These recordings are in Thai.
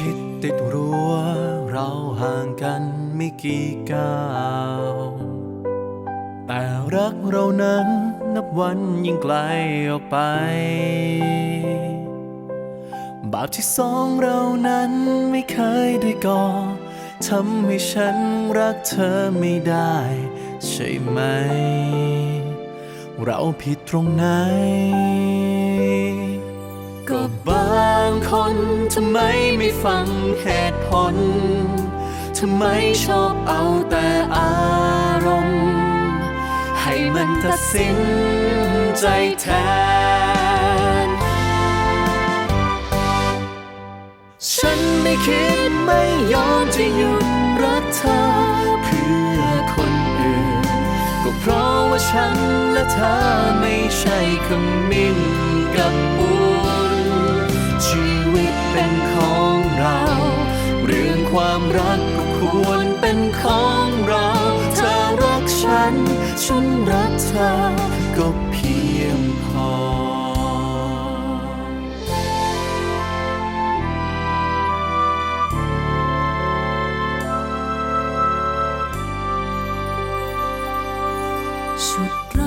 ชิดติดรั้วเราห่างกันไม่กี่ก้าวแต่รักเรานั้นนับวันยิ่งไกลออกไป บาปที่สองเรานั้นไม่เคยได้ก่อทำให้ฉันรักเธอไม่ได้ ใช่ไหม เราผิดตรงไหน ก็บางคนทำไมไม่ฟังเหตุผล ทำไมชอบเอาแต่อารมณ์ ให้มันตัดสินใจแทน ฉันไม่คิดไม่ยอมจะหยุดรักเธอ เพื่อคนอื่น ก็เพราะว่าฉัน และเธอไม่ใช่ขมิ้นกับปูนชีวิตเป็นของเรา เรื่องความรักก็ควรเป็นของเรา เธอรักฉัน ฉันรักเธอก็เพียงพอฉุดร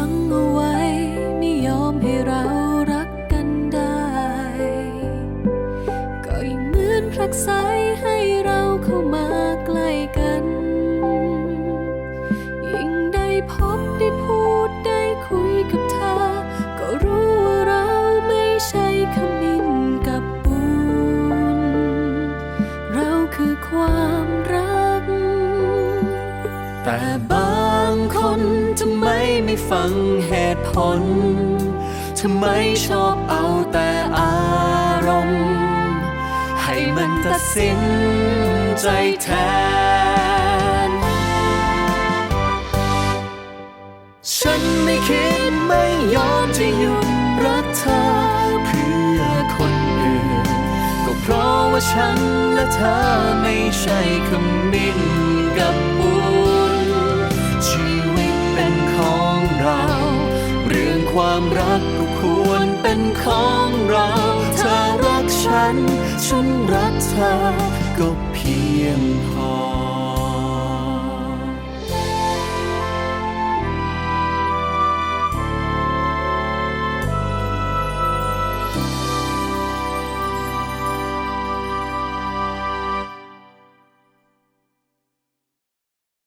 แต่บางคนทำไมไม่ฟังเหตุผล ทำไมชอบเอาแต่อารมณ์ ให้มันตัดสินใจแทน ฉันไม่คิดไม่ยอมจะหยุดรักเธอ เพื่อคนอื่น ก็เพราะว่าฉันและเธอไม่ใช่ขมิ้นกับปู ความรักก็ควรเป็นของเรา เธอรักฉัน ฉันรักเธอก็เพียงพ